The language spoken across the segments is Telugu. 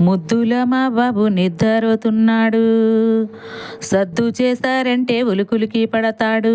ముద్దుల మా బాబు నిద్రపోతున్నాడు. సద్దు చేశారంటే ఉలుకులికి పడతాడు.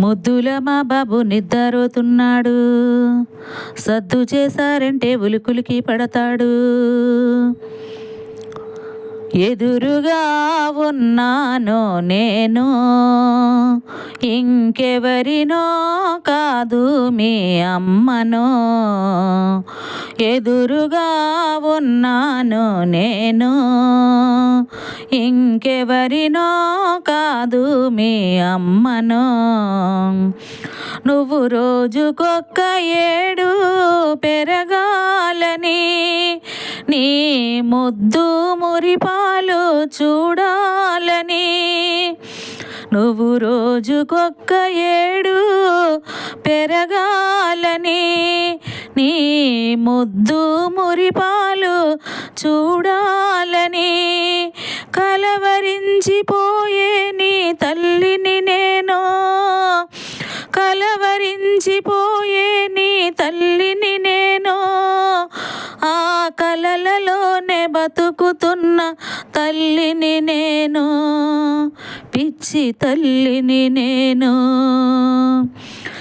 ముద్దుల మా బాబు నిద్రపోతున్నాడు సద్దు చేశారంటే ఉలుకులికి పడతాడు. ఎదురుగా ఉన్నానో నేను ఇంకెవరినో కాదు మీ అమ్మనో. ఎదురుగా ఉన్నాను నేను ఇంకెవరినో కాదు మీ అమ్మను. నువ్వు రోజుకొక్క ఏడు పెరగాలని నీ ముద్దు మురిపాలు చూడాలని. నువ్వు రోజుకొక్క ఏడు పెరగాలని నీ ముద్దు మురిపాలు చూడాలని కలవరించిపోయే నీ తల్లిని నేను. కలవరించిపోయే నీ తల్లిని నేను. ఆ కలలలోనే బతుకుతున్న తల్లిని నేను. పిచ్చి తల్లిని నేను.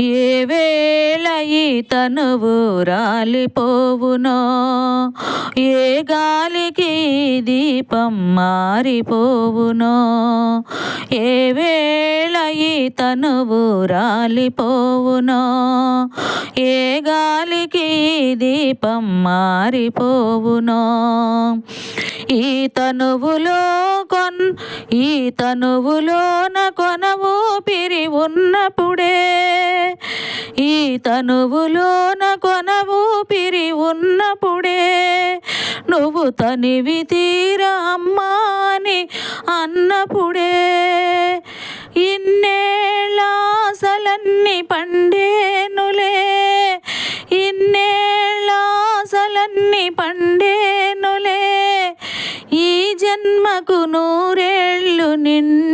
ఏ వేళ ఈ తనువు రాలిపోవునో? ఏ గాలికి దీపం మారిపోవునో? ఏ వేళ ఈ తనువు రాలిపోవునో? ఏ గాలికి దీపం మారిపోవునో? ఈ తనువులో కొన్ ఈ తనువులోన కొనవు పిరి ఉన్న ఈ తనువులోన కొనవు పిరి ఉన్నప్పుడే నువ్వు తనివి తీరా అమ్మా అని అన్నప్పుడే. ఇన్నేళ్ళాసలన్నీ పండేనులే ఇన్నేళ్ళాసలన్నీ పండేనులే. ఈ జన్మకు నూరేళ్ళు నిన్ను